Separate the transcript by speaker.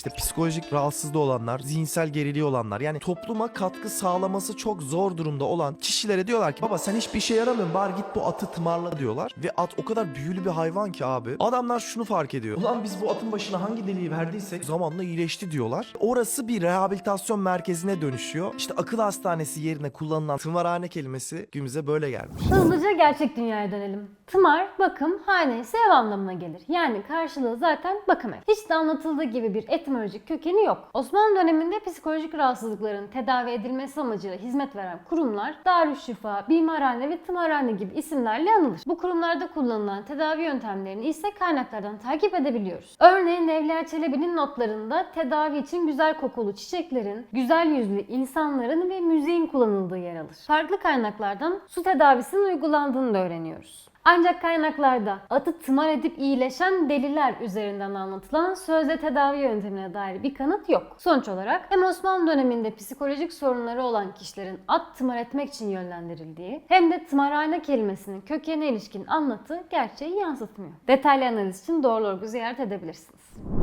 Speaker 1: işte psikolojik rahatsızlığı olanlar, zihinsel geriliği olanlar yani topluma katkı sağlaması çok zor durumda olan kişilere diyorlar ki baba sen hiçbir işe yaramıyorsun bari git bu atı tımarla diyorlar. Ve at o kadar büyülü bir hayvan ki abi. Adamlar şunu fark ediyor. Ulan biz bu atın başına hangi deliği verdiysek zamanla iyileşti diyorlar. Orası bir rehabilitasyon merkezine dönüşüyor. İşte akıl hastanesi yerine kullanılan tımarhane kelimesi günümüze böyle gelmiş.
Speaker 2: Hızlıca gerçek dünyaya dönelim. Tımar, bakım, hane ise ev anlamına gelir. Yani karşılığı zaten bakım ev. Hiç de anlatıldığı gibi bir etimolojik kökeni yok. Osmanlı döneminde psikolojik rahatsızlıkların tedavi edilmesi amacıyla hizmet veren kurumlar Darüşşifa, Bimarhane ve Tımarhane gibi isimlerle anılır. Bu kurumlarda kullanılan tedavi yöntemlerini ise kaynaklardan takip edebiliyoruz. Örneğin Evliya Çelebi'nin notlarında tedavi için güzel kokulu çiçeklerin, güzel yüzlü insanların ve müziğin kullanıldığı yer alır. Farklı kaynaklardan su tedavisinin uygulandığını da öğreniyoruz. Ancak kaynaklarda atı tımar edip iyileşen deliler üzerinden anlatılan sözde tedavi yöntemine dair bir kanıt yok. Sonuç olarak hem Osmanlı döneminde psikolojik sorunları olan kişilerin at tımar etmek için yönlendirildiği hem de tımarhane kelimesinin kökenine ilişkin anlatı gerçeği yansıtmıyor. Detaylı analiz için Doğru ziyaret edebilirsiniz.